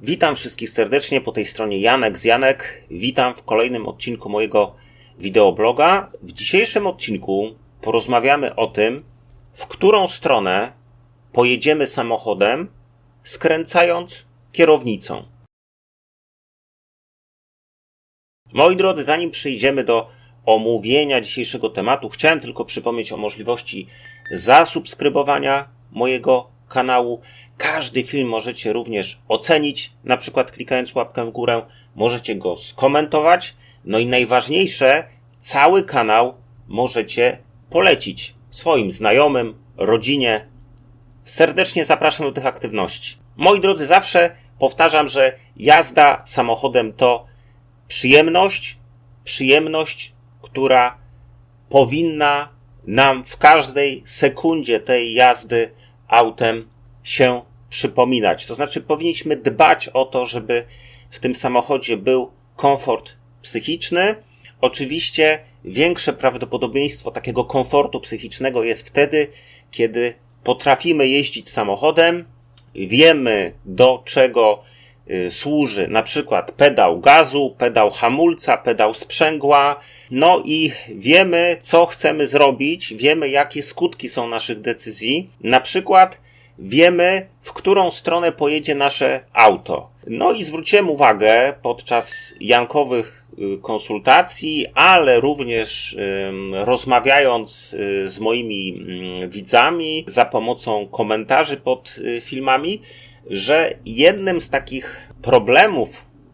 Witam wszystkich serdecznie po tej stronie Janek z Janek. Witam w kolejnym odcinku mojego wideobloga. W dzisiejszym odcinku porozmawiamy o tym, w którą stronę pojedziemy samochodem, skręcając kierownicą. Moi drodzy, zanim przejdziemy do omówienia dzisiejszego tematu, chciałem tylko przypomnieć o możliwości zasubskrybowania mojego kanału. Każdy film możecie również ocenić, na przykład klikając łapkę w górę, możecie go skomentować. No i najważniejsze, cały kanał możecie polecić swoim znajomym, rodzinie. Serdecznie zapraszam do tych aktywności. Moi drodzy, zawsze powtarzam, że jazda samochodem to przyjemność, przyjemność, która powinna nam w każdej sekundzie tej jazdy autem się przypominać. To znaczy, powinniśmy dbać o to, żeby w tym samochodzie był komfort psychiczny. Oczywiście większe prawdopodobieństwo takiego komfortu psychicznego jest wtedy, kiedy potrafimy jeździć samochodem, wiemy do czego y, służy na przykład pedał gazu, pedał hamulca, pedał sprzęgła, no i wiemy, co chcemy zrobić, wiemy, jakie skutki są naszych decyzji. Na przykład wiemy, w którą stronę pojedzie nasze auto. No i zwróciłem uwagę podczas jankowych y, konsultacji, ale również rozmawiając y, z moimi mm, widzami za pomocą komentarzy pod y, filmami, że jednym z takich problemów,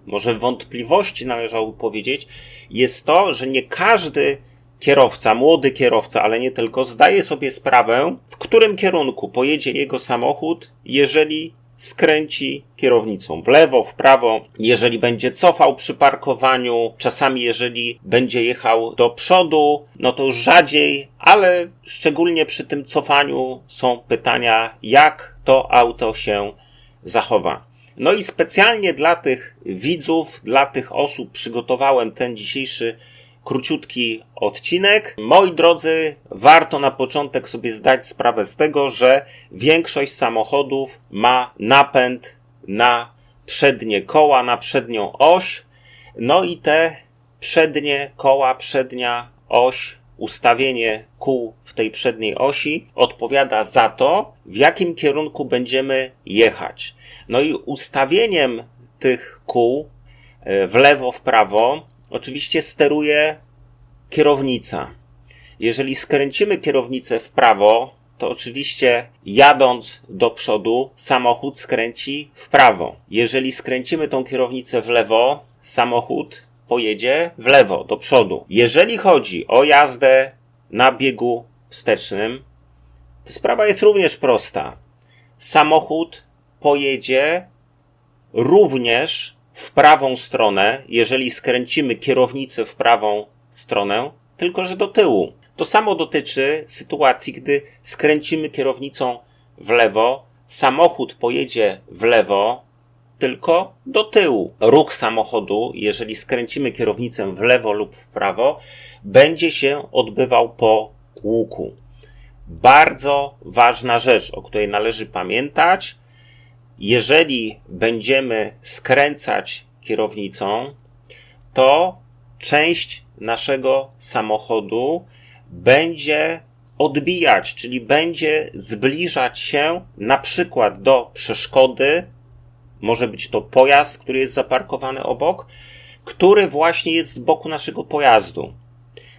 może wątpliwości należałoby powiedzieć, jest to, że nie każdy kierowca, młody kierowca, ale nie tylko, zdaje sobie sprawę, w którym kierunku pojedzie jego samochód, jeżeli skręci kierownicą w lewo, w prawo, jeżeli będzie cofał przy parkowaniu, czasami jeżeli będzie jechał do przodu, no to już rzadziej, ale szczególnie przy tym cofaniu są pytania, jak to auto się zachowa. No i specjalnie dla tych widzów, dla tych osób przygotowałem ten dzisiejszy króciutki odcinek. Moi drodzy, warto na początek sobie zdać sprawę z tego, że większość samochodów ma napęd na przednie koła, na przednią oś. No i te przednie koła, przednia oś, ustawienie kół w tej przedniej osi odpowiada za to, w jakim kierunku będziemy jechać. No i ustawieniem tych kół e, w lewo, w prawo oczywiście steruje kierownica. Jeżeli skręcimy kierownicę w prawo, to oczywiście jadąc do przodu, samochód skręci w prawo. Jeżeli skręcimy tą kierownicę w lewo, samochód pojedzie w lewo, do przodu. Jeżeli chodzi o jazdę na biegu wstecznym, to sprawa jest również prosta. Samochód pojedzie również w prawą stronę, jeżeli skręcimy kierownicę w prawą stronę, tylko że do tyłu. To samo dotyczy sytuacji, gdy skręcimy kierownicą w lewo, samochód pojedzie w lewo, tylko do tyłu. Ruch samochodu, jeżeli skręcimy kierownicę w lewo lub w prawo, będzie się odbywał po łuku. Bardzo ważna rzecz, o której należy pamiętać. Jeżeli będziemy skręcać kierownicą, to część naszego samochodu będzie odbijać, czyli będzie zbliżać się na przykład do przeszkody, może być to pojazd, który jest zaparkowany obok, który właśnie jest z boku naszego pojazdu.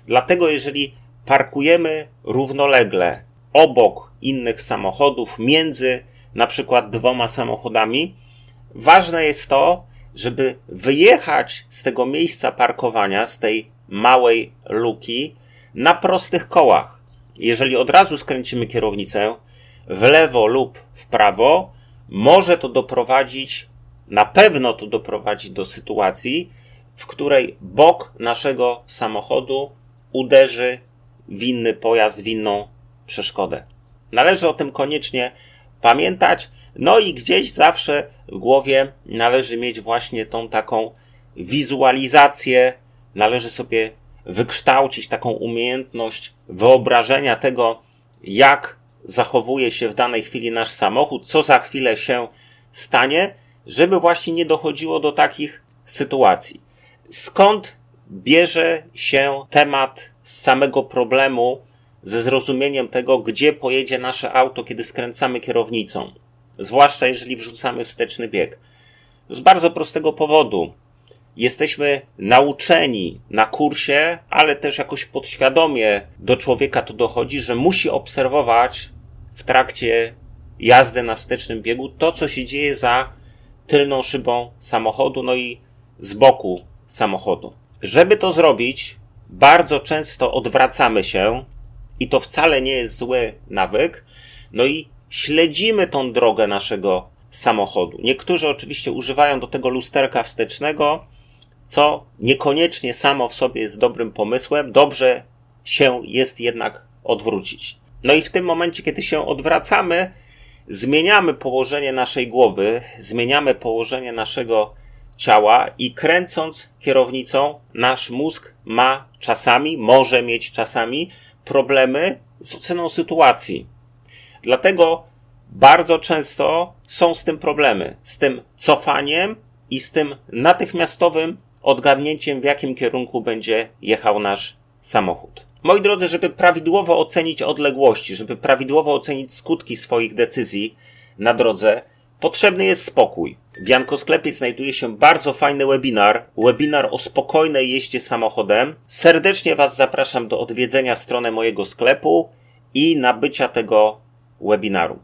Dlatego, jeżeli parkujemy równolegle obok innych samochodów, między na przykład dwoma samochodami, ważne jest to, żeby wyjechać z tego miejsca parkowania, z tej małej luki, na prostych kołach. Jeżeli od razu skręcimy kierownicę w lewo lub w prawo, może to doprowadzić, na pewno to doprowadzi do sytuacji, w której bok naszego samochodu uderzy w inny pojazd, w inną przeszkodę. Należy o tym koniecznie pamiętać, no i gdzieś zawsze w głowie należy mieć właśnie tą taką wizualizację, należy sobie wykształcić taką umiejętność wyobrażenia tego, jak zachowuje się w danej chwili nasz samochód, co za chwilę się stanie, żeby właśnie nie dochodziło do takich sytuacji. Skąd bierze się temat samego problemu ze zrozumieniem tego, gdzie pojedzie nasze auto, kiedy skręcamy kierownicą, zwłaszcza jeżeli wrzucamy wsteczny bieg? Z bardzo prostego powodu. Jesteśmy nauczeni na kursie, ale też jakoś podświadomie do człowieka to dochodzi, że musi obserwować w trakcie jazdy na wstecznym biegu to, co się dzieje za tylną szybą samochodu, no i z boku samochodu. Żeby to zrobić, bardzo często odwracamy się i to wcale nie jest zły nawyk, no i śledzimy tą drogę naszego samochodu. Niektórzy oczywiście używają do tego lusterka wstecznego, co niekoniecznie samo w sobie jest dobrym pomysłem. Dobrze się jest jednak odwrócić. No i w tym momencie, kiedy się odwracamy, zmieniamy położenie naszej głowy, zmieniamy położenie naszego ciała i kręcąc kierownicą, nasz mózg ma czasami, może mieć czasami problemy z oceną sytuacji. Dlatego bardzo często są z tym problemy, z tym cofaniem i z tym natychmiastowym odgadnięciem, w jakim kierunku będzie jechał nasz samochód. Moi drodzy, żeby prawidłowo ocenić odległości, żeby prawidłowo ocenić skutki swoich decyzji na drodze, potrzebny jest spokój. W Janko znajduje się bardzo fajny webinar, webinar o spokojnej jeździe samochodem. Serdecznie Was zapraszam do odwiedzenia strony mojego sklepu i nabycia tego webinaru.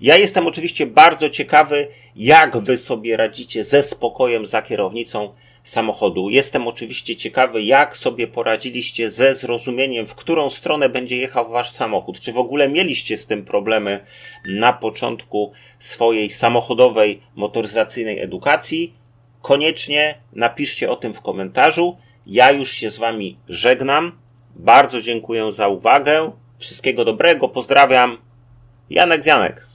Ja jestem oczywiście bardzo ciekawy, jak Wy sobie radzicie ze spokojem za kierownicą samochodu. Jestem oczywiście ciekawy, jak sobie poradziliście ze zrozumieniem, w którą stronę będzie jechał wasz samochód. Czy w ogóle mieliście z tym problemy na początku swojej samochodowej, motoryzacyjnej edukacji? Koniecznie napiszcie o tym w komentarzu. Ja już się z wami żegnam. Bardzo dziękuję za uwagę. Wszystkiego dobrego. Pozdrawiam. Janek Zianek.